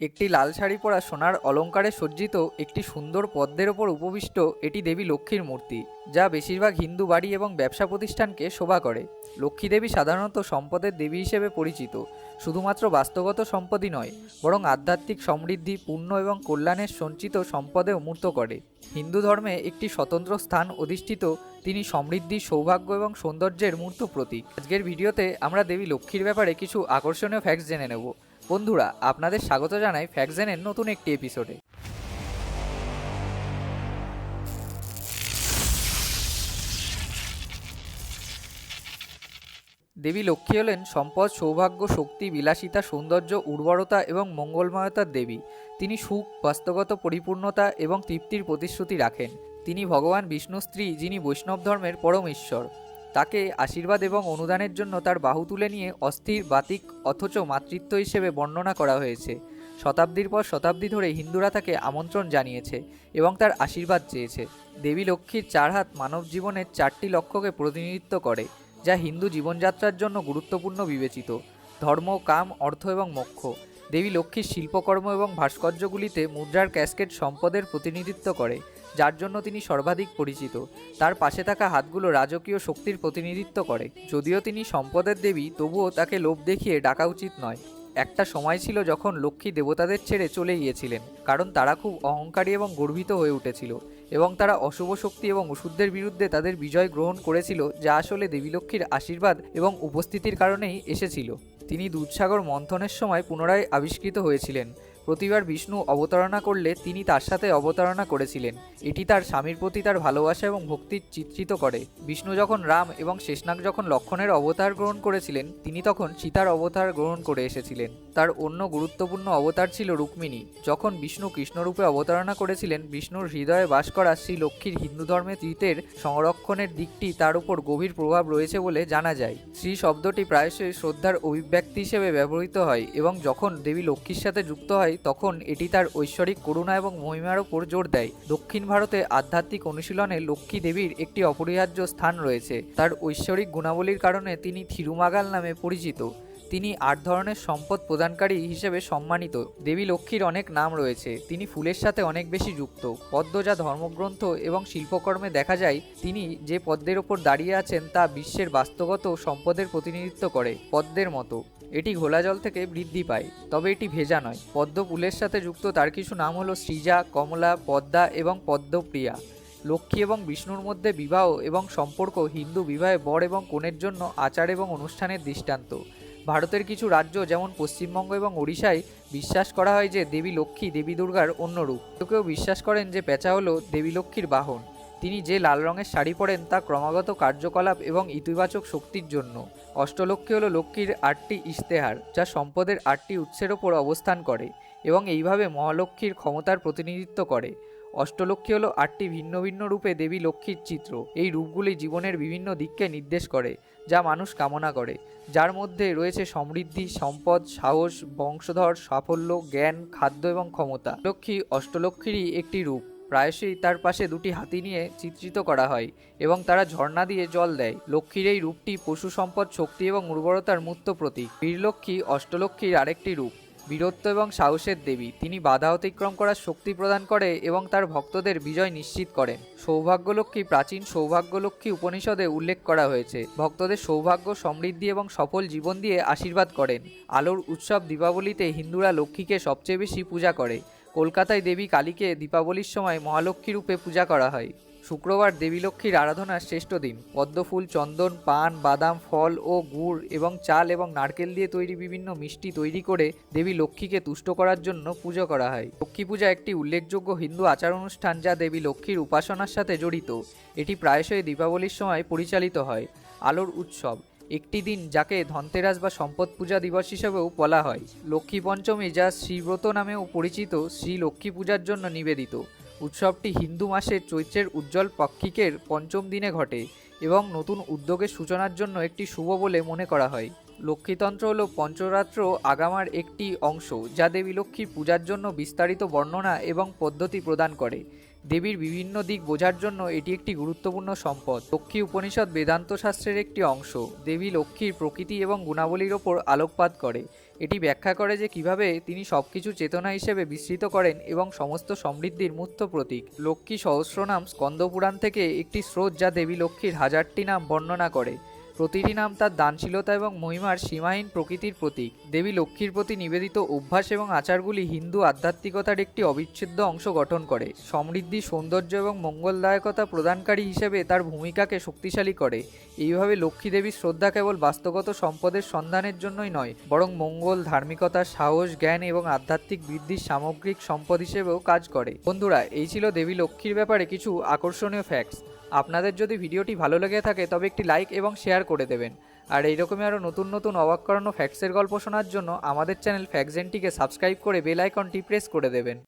একটি লাল শাড়ি পরা সোনার অলঙ্কারে সজ্জিত একটি সুন্দর পদ্মের ওপর উপবিষ্ট এটি দেবী লক্ষ্মীর মূর্তি, যা বেশিরভাগ হিন্দু বাড়ি এবং ব্যবসা প্রতিষ্ঠানকে শোভা করে। লক্ষ্মী দেবী সাধারণত সম্পদের দেবী হিসেবে পরিচিত, শুধুমাত্র বাস্তবগত সম্পদই নয়, বরং আধ্যাত্মিক সমৃদ্ধি, পুণ্য এবং কল্যাণের সঞ্চিত সম্পদে মূর্ত করে। হিন্দু ধর্মে একটি স্বতন্ত্র স্থান অধিষ্ঠিত, তিনি সমৃদ্ধি, সৌভাগ্য এবং সৌন্দর্যের মূর্ত প্রতীক। আজকের ভিডিওতে আমরা দেবী লক্ষ্মীর ব্যাপারে কিছু আকর্ষণীয় ফ্যাক্টস জেনে নেব। বন্ধুরা, আপনাদের স্বাগত জানাই ফ্যাকজেনের নতুন একটি এপিসোডে দেবী লক্ষ্মী হলেন সম্পদ, সৌভাগ্য, শক্তি, বিলাসিতা, সৌন্দর্য, উর্বরতা এবং মঙ্গলময়তার দেবী। তিনি সুখ বাস্তবগত পরিপূর্ণতা এবং তৃপ্তির প্রতিশ্রুতি রাখেন। তিনি ভগবান বিষ্ণু স্ত্রী, যিনি বৈষ্ণব ধর্মের পরম ঈশ্বর তাকে আশীর্বাদ এবং অনুদানের জন্য তার বাহু তুলে নিয়ে অস্থির বাতিক অথচ মাতৃত্ব হিসেবে বর্ণনা করা হয়েছে। শতাব্দীর পর শতাব্দী ধরে হিন্দুরা তাকে আমন্ত্রণ জানিয়েছে এবং তার আশীর্বাদ চেয়েছে। দেবী লক্ষ্মীর চার হাত মানব জীবনের চারটি লক্ষ্যকে প্রতিনিধিত্ব করে, যা হিন্দু জীবনযাত্রার জন্য গুরুত্বপূর্ণ বিবেচিত। ধর্ম, কাম, অর্থ এবং মোক্ষ। দেবী লক্ষ্মীর শিল্পকর্ম এবং ভাস্কর্যগুলিতে মুদ্রার ক্যাসকেট সম্পদের প্রতিনিধিত্ব করে, যার জন্য তিনি সর্বাধিক পরিচিত। তার পাশে থাকা হাতগুলো রাজকীয় শক্তির প্রতিনিধিত্ব করে। যদিও তিনি সম্পদের দেবী, তবুও তাকে লোভ দেখিয়ে ডাকা উচিত নয়। একটা সময় ছিল যখন লক্ষ্মী দেবতাদের ছেড়ে চলে গিয়েছিলেন, কারণ তারা খুব অহংকারী এবং গর্বিত হয়ে উঠেছিল, এবং তারা অশুভ শক্তি এবং ওষুধদের বিরুদ্ধে তাদের বিজয় গ্রহণ করেছিল, যা আসলে দেবীলক্ষ্মীর আশীর্বাদ এবং উপস্থিতির কারণেই এসেছিল। তিনি দুধসাগর মন্থনের সময় পুনরায় আবিষ্কৃত হয়েছিলেন। প্রতিবার বিষ্ণু অবতারণা করলে তিনি তার সাথে অবতারণা করেছিলেন। এটি তার স্বামীর প্রতি তার ভালোবাসা এবং ভক্তির চিত্রিত করে। বিষ্ণু যখন রাম এবং শেষনাগ যখন লক্ষণের অবতার গ্রহণ করেছিলেন, তিনি তখন সীতার অবতার গ্রহণ করে এসেছিলেন। তার অন্য গুরুত্বপূর্ণ অবতার ছিল রুক্মিণী। যখন বিষ্ণু কৃষ্ণরূপে অবতারণা করেছিলেন, বিষ্ণুর হৃদয়ে বাস করা শ্রী লক্ষ্মীর হিন্দু ধর্মের তীতের সংরক্ষণের দিকটি তার উপর গভীর প্রভাব রয়েছে বলে জানা যায়। শ্রী শব্দটি প্রায়শই শ্রদ্ধার অভিব্যক্তি হিসেবে ব্যবহৃত হয় এবং যখন দেবী লক্ষ্মীর সাথে যুক্ত হয় তখন এটি তার ঐশ্বরিক করুণা এবং মহিমার ওপর জোর দেয়। দক্ষিণ ভারতে আধ্যাত্মিক অনুশীলনে লক্ষ্মী দেবীর একটি অপরিহার্য স্থান রয়েছে। তার ঐশ্বরিক গুণাবলীর কারণে তিনি থিরুমাগাল নামে পরিচিত। তিনি আট ধরনের সম্পদ প্রদানকারী হিসেবে সম্মানিত। দেবী লক্ষ্মীর অনেক নাম রয়েছে। তিনি ফুলের সাথে অনেক বেশি যুক্ত। পদ্ম যা ধর্মগ্রন্থ এবং শিল্পকর্মে দেখা যায়, তিনি যে পদ্মের ওপর দাঁড়িয়ে আছেন তা বিশ্বের বাস্তবগত সম্পদের প্রতিনিধিত্ব করে, পদ্মের মতো। এটি ঘোলা জল থেকে বৃদ্ধি পায়, তবে এটি ভেজা নয়। পদ্ম ফুলের সাথে যুক্ত তার কিছু নাম হলো সৃজা, কমলা, পদ্মা এবং পদ্মপ্রিয়া। লক্ষ্মী এবং বিষ্ণুর মধ্যে বিবাহ এবং সম্পর্ক হিন্দু বিবাহে বর এবং কনের জন্য আচার এবং অনুষ্ঠানের দৃষ্টান্ত। ভারতের কিছু রাজ্য যেমন পশ্চিমবঙ্গ এবং ওড়িশায় বিশ্বাস করা হয় যে দেবী লক্ষ্মী দেবী দুর্গার অন্য রূপ। কেউ কেউ বিশ্বাস করেন যে পেঁচা হলো দেবী লক্ষ্মীর বাহন। তিনি যে লাল রঙের শাড়ি পরেন তা ক্রমাগত কার্যকলাপ এবং ইতিবাচক শক্তির জন্য। অষ্টলক্ষ্মী হলো লক্ষ্মীর আটটি ইশতেহার, যা সম্পদের আটটি উৎসের ওপর অবস্থান করে এবং এইভাবে মহালক্ষ্মীর ক্ষমতার প্রতিনিধিত্ব করে। অষ্টলক্ষ্মী হল আটটি ভিন্ন ভিন্ন রূপে দেবী লক্ষ্মীর চিত্র। এই রূপগুলি জীবনের বিভিন্ন দিককে নির্দেশ করে, যা মানুষ কামনা করে। যার মধ্যে রয়েছে সমৃদ্ধি, সম্পদ, সাহস, বংশধর, সাফল্য, জ্ঞান, খাদ্য এবং ক্ষমতা। লক্ষ্মী অষ্টলক্ষ্মীরই একটি রূপ। প্রায়শই তার পাশে দুটি হাতি নিয়ে চিত্রিত করা হয় এবং তারা ঝর্ণা দিয়ে জল দেয়। লক্ষ্মীর এই রূপটি পশু সম্পদ, শক্তি এবং উর্বরতার মূর্ত প্রতীক। বীরলক্ষ্মী অষ্টলক্ষ্মীর আরেকটি রূপ, বীরত্ব এবং সাহসের দেবী। তিনি বাধা অতিক্রম করার শক্তি প্রদান করে এবং তার ভক্তদের বিজয় নিশ্চিত করেন। সৌভাগ্যলক্ষ্মী প্রাচীন সৌভাগ্যলক্ষ্মী উপনিষদে উল্লেখ করা হয়েছে, ভক্তদের সৌভাগ্য, সমৃদ্ধি এবং সফল জীবন দিয়ে আশীর্বাদ করেন। আলোর উৎসব দীপাবলিতে হিন্দুরা লক্ষ্মীকে সবচেয়ে বেশি পূজা করে। কলকাতায় দেবী কালীকে দীপাবলির সময় মহালক্ষ্মী রূপে পূজা করা হয়। শুক্রবার দেবী লক্ষ্মীর আরাধনার শ্রেষ্ঠ দিন। পদ্মফুল, চন্দন, পান, বাদাম, ফল ও গুড় এবং চাল এবং নারকেল দিয়ে তৈরি বিভিন্ন মিষ্টি তৈরি করে দেবী লক্ষ্মীকে তুষ্ট করার জন্য পুজো করা হয়। লক্ষ্মী পূজা একটি উল্লেখযোগ্য হিন্দু আচার অনুষ্ঠান যা দেবী লক্ষ্মীর উপাসনার সাথে জড়িত। এটি প্রায়শই দীপাবলির সময় পরিচালিত হয়। আলোর উৎসব। একটি দিন যাকে ধনতেরাস বা সম্পদ পূজা দিবস হিসেবেও বলা হয়। লক্ষ্মী পঞ্চমী যা শ্রীব্রত নামেও পরিচিত শ্রী লক্ষ্মী পূজার জন্য নিবেদিত। উৎসবটি হিন্দু মাসের চৈত্রের উজ্জ্বল পাক্ষিকের পঞ্চম দিনে ঘটে এবং নতুন উদ্যোগের সূচনার জন্য একটি শুভ বলে মনে করা হয়। লক্ষ্মীতন্ত্র হল পঞ্চরাত্র আগামার একটি অংশ যা দেবী লক্ষ্মীর পূজার জন্য বিস্তারিত বর্ণনা এবং পদ্ধতি প্রদান করে। দেবীর বিভিন্ন দিক বোঝার জন্য এটি একটি গুরুত্বপূর্ণ সম্পদ। লক্ষ্মী উপনিষদ বেদান্ত শাস্ত্রের একটি অংশ। দেবী লক্ষ্মীর প্রকৃতি এবং গুণাবলীর ওপর আলোকপাত করে। এটি ব্যাখ্যা করে যে কীভাবে তিনি সবকিছু চেতনা হিসেবে বিস্তৃত করেন এবং সমস্ত সমৃদ্ধির মূর্ত প্রতীক। লক্ষ্মী সহস্রনাম স্কন্দপুরাণ থেকে একটি স্রোত যা দেবী লক্ষ্মীর হাজারটি নাম বর্ণনা করে। প্রতিটি নাম তার দানশীলতা এবং মহিমার সীমাহীন প্রকৃতির প্রতীক। দেবী লক্ষ্মীর প্রতি নিবেদিত অভ্যাস এবং আচারগুলি হিন্দু আধ্যাত্মিকতার একটি অবিচ্ছেদ্য অংশ গঠন করে। সমৃদ্ধি, সৌন্দর্য এবং মঙ্গলদায়কতা প্রদানকারী হিসেবে তার ভূমিকাকে শক্তিশালী করে। এইভাবে লক্ষ্মী দেবীর শ্রদ্ধা কেবল বাস্তবগত সম্পদের সন্ধানের জন্যই নয়, বরং মঙ্গল, ধার্মিকতা, সাহস, জ্ঞান এবং আধ্যাত্মিক বৃদ্ধির সামগ্রিক সম্পদ হিসেবেও কাজ করে। বন্ধুরা, এই ছিল দেবী লক্ষ্মীর ব্যাপারে কিছু আকর্ষণীয় ফ্যাক্টস আপনাদের যদি ভিডিওটি ভালো লেগে থাকে, তবে একটি লাইক এবং শেয়ার করে দেবেন। আর এইরকমই আরও নতুন নতুন অবাক করানো ফ্যাক্টসের গল্প শোনার জন্য আমাদের চ্যানেল ফ্যাক্সেনটিকে সাবস্ক্রাইব করে বেল আইকনটি প্রেস করে দেবেন।